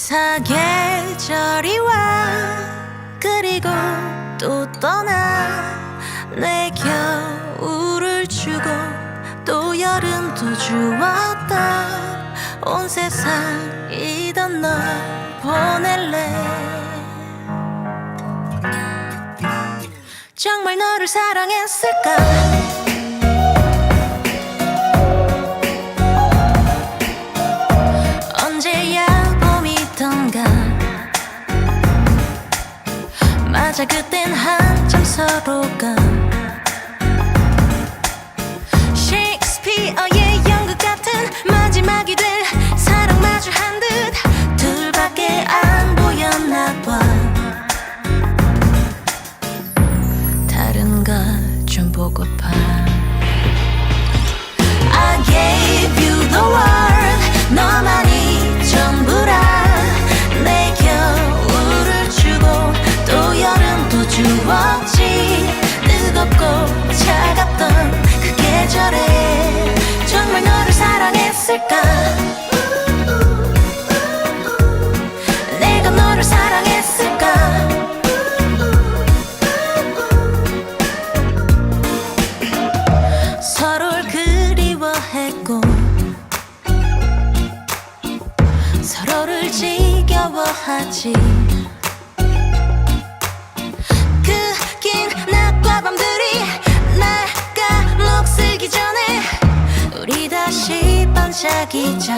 사계절이 와 그리고 또 떠나 내 겨울을 주고 또 여름도 주었다. 온 세상이던 널 보낼래. 정말 너를 사랑했을까 지겨워하지 그긴 낮과 밤들이 날 까먹슬기 전에 우리 다시 반짝이자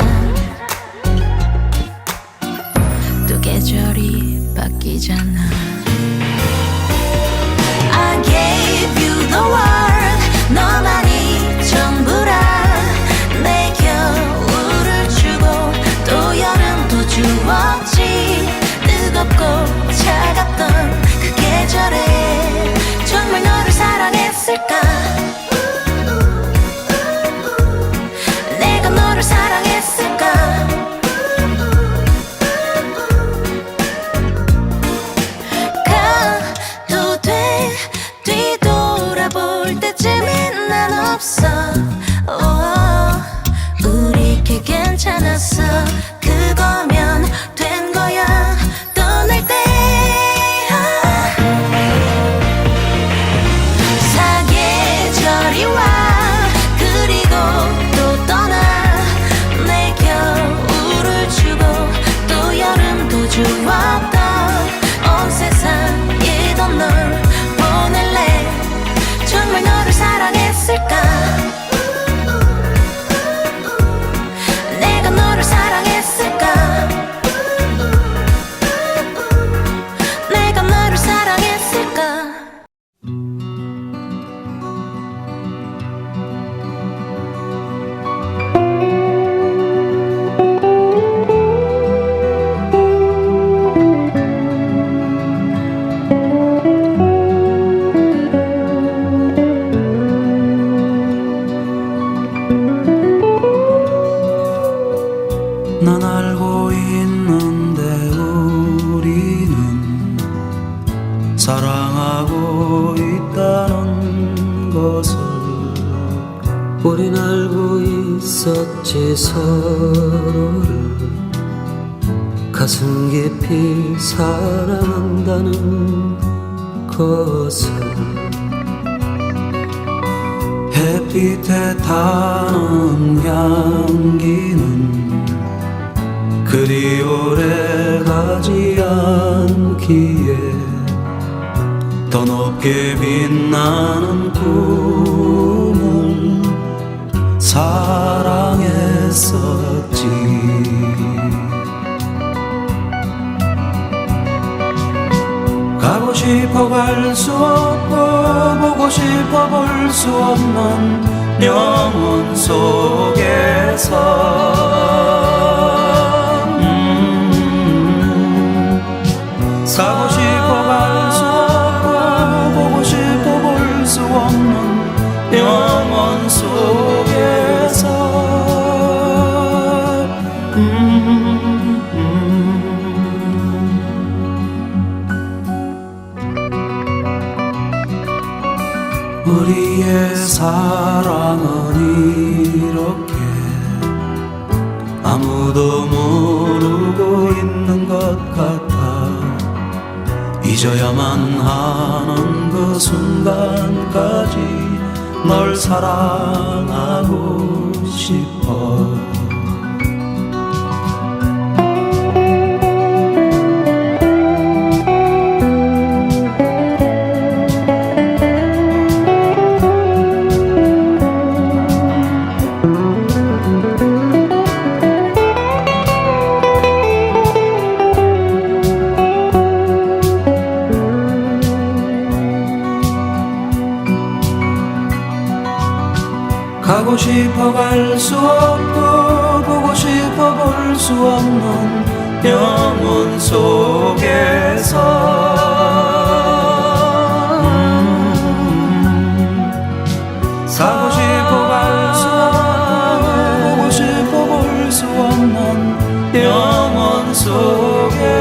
또 계절이 바뀌잖아 난 알고 있는데 우리는 사랑하고 있다는 것을 우린 알고 있었지 서로를 가슴 깊이 사랑한다는 것을 햇빛에 타는 향기는 그리 오래 가지 않기에 더 높게 빛나는 꿈을 사랑했었지. 가고 싶어 갈 수 없고 보고 싶어 볼 수 없는 영혼 속에서 우리의 사랑은 이렇게 아무도 모르고 있는 것 같아. 잊어야만 하는 그 순간까지 널 사랑하고 싶어 가고 싶어 갈 수 없고 보고 싶어 볼 수 없는 영혼 속에서. 음, 사고 싶어 갈 수 없고 보고 싶어 볼 수 없는 영혼 속에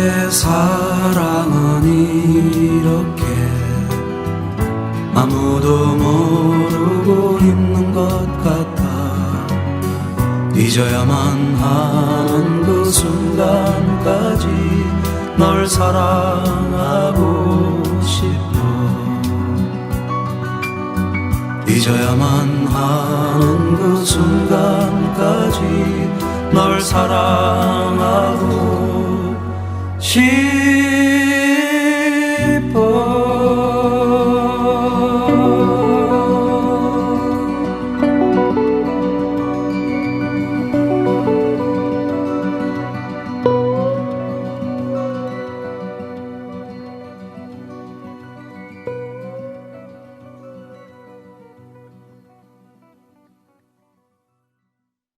우리의 사랑은 이렇게 아무도 모르고 있는 것 같아. 잊어야만 하는 그 순간까지 널 사랑하고 싶어. 잊어야만 하는 그 순간까지 널 사랑 하고 싶어